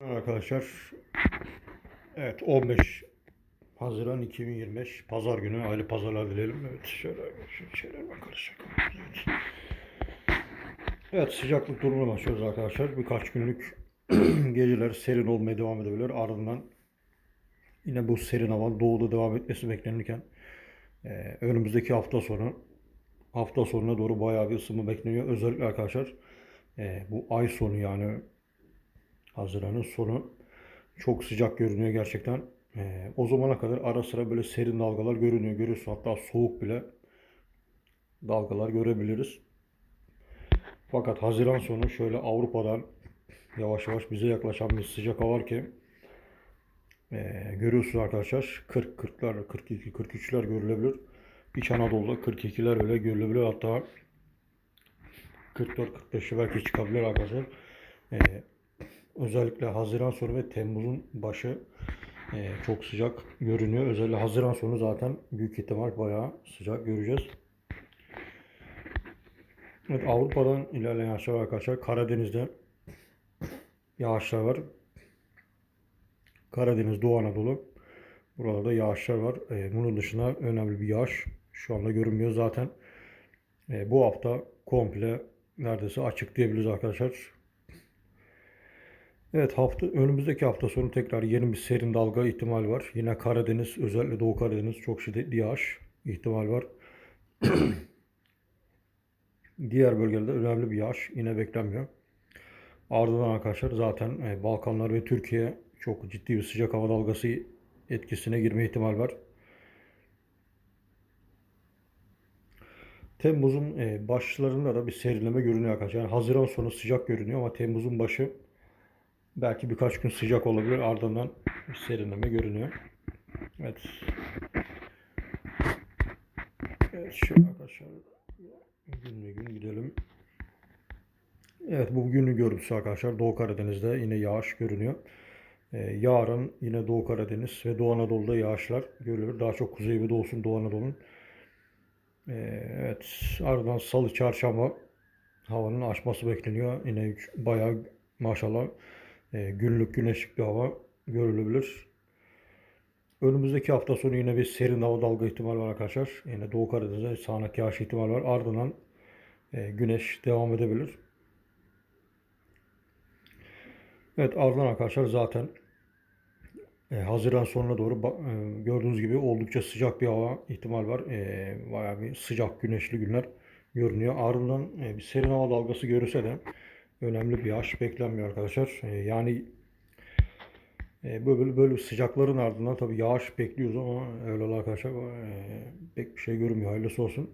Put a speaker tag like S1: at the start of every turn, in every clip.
S1: Arkadaşlar evet 15 Haziran 2025 Pazar günü aile pazarlar dileyelim. Evet şöyle şu şeyler. Evet. evet sıcaklık durumuna başlıyoruz arkadaşlar. Birkaç günlük geceler serin olmaya devam edebilir. Ardından yine bu serin hava doğuda devam etmesi beklenirken e, önümüzdeki hafta sonu hafta sonuna doğru bayağı bir ısınma bekleniyor. Özellikle arkadaşlar e, bu ay sonu yani Haziran'ın sonu çok sıcak görünüyor gerçekten. Ee, o zamana kadar ara sıra böyle serin dalgalar görünüyor. Görüyorsun hatta soğuk bile dalgalar görebiliriz. Fakat Haziran sonu şöyle Avrupa'dan yavaş yavaş bize yaklaşan bir sıcak hava var ki ee, görüyorsunuz arkadaşlar 40 40'lar 42 43'ler görülebilir. İç Anadolu'da 42'ler öyle görülebilir. Hatta 44 45'e belki çıkabilir arkadaşlar. Ee, Özellikle Haziran sonu ve Temmuz'un başı e, çok sıcak görünüyor. Özellikle Haziran sonu zaten büyük ihtimal bayağı sıcak göreceğiz. Evet Avrupa'dan ilerleyen aşağı arkadaşlar Karadeniz'de yağışlar var. Karadeniz, Doğu Anadolu buralarda yağışlar var. E, bunun dışında önemli bir yağış şu anda görünmüyor. Zaten e, bu hafta komple neredeyse açık diyebiliriz arkadaşlar. Evet hafta önümüzdeki hafta sonu tekrar yeni bir serin dalga ihtimal var. Yine Karadeniz özellikle Doğu Karadeniz çok şiddetli yağış ihtimal var. Diğer bölgelerde önemli bir yağış yine beklenmiyor. Ardından arkadaşlar zaten e, Balkanlar ve Türkiye çok ciddi bir sıcak hava dalgası etkisine girme ihtimal var. Temmuz'un e, başlarında da bir serinleme görünüyor arkadaşlar. Yani Haziran sonu sıcak görünüyor ama Temmuz'un başı Belki birkaç gün sıcak olabilir. Ardından serinleme görünüyor. Evet. Evet şöyle arkadaşlar gün gün gidelim. Evet bu günün görüntüsü arkadaşlar. Doğu Karadeniz'de yine yağış görünüyor. Ee, yarın yine Doğu Karadeniz ve Doğu Anadolu'da yağışlar görülür. Daha çok kuzey ve doğusun Doğu Anadolu'nun. Ee, evet ardından salı çarşamba havanın açması bekleniyor. Yine bayağı maşallah e, günlük güneşlik bir hava görülebilir. Önümüzdeki hafta sonu yine bir serin hava dalga ihtimali var arkadaşlar. Yine Doğu Karadeniz'de sağanak yağış ihtimali var. Ardından e, güneş devam edebilir. Evet ardından arkadaşlar zaten e, Haziran sonuna doğru e, gördüğünüz gibi oldukça sıcak bir hava ihtimal var. E, bayağı bir sıcak güneşli günler görünüyor. Ardından bir serin hava dalgası görürse de önemli bir yağış beklenmiyor arkadaşlar. E, yani e, böyle böyle sıcakların ardından tabii yağış bekliyoruz ama öyle arkadaşlar e, pek bir şey görünmüyor. Hayırlısı olsun.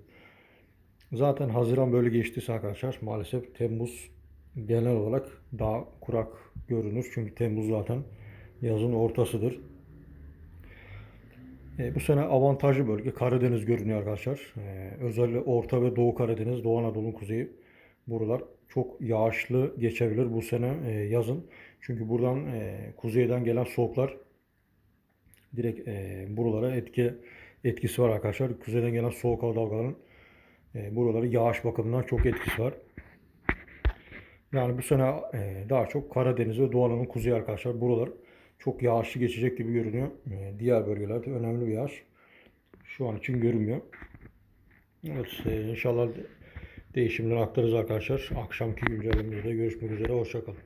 S1: Zaten Haziran böyle geçtiyse arkadaşlar maalesef Temmuz genel olarak daha kurak görünür. Çünkü Temmuz zaten yazın ortasıdır. E, bu sene avantajlı bölge Karadeniz görünüyor arkadaşlar. E, özellikle Orta ve Doğu Karadeniz, Doğu Anadolu'nun kuzeyi buralar çok yağışlı geçebilir bu sene e, yazın. Çünkü buradan e, kuzeyden gelen soğuklar direkt e, buralara etki etkisi var arkadaşlar. Kuzeyden gelen soğuk hava dalgalarının e, buraları yağış bakımından çok etkisi var. Yani bu sene e, daha çok Karadeniz ve Doğu Anadolu kuzeyi arkadaşlar. Buralar çok yağışlı geçecek gibi görünüyor. E, diğer bölgelerde önemli bir yağış şu an için görünmüyor. Evet e, inşallah değişimleri aktarırız arkadaşlar. Akşamki güncellememizde görüşmek üzere. Hoşçakalın.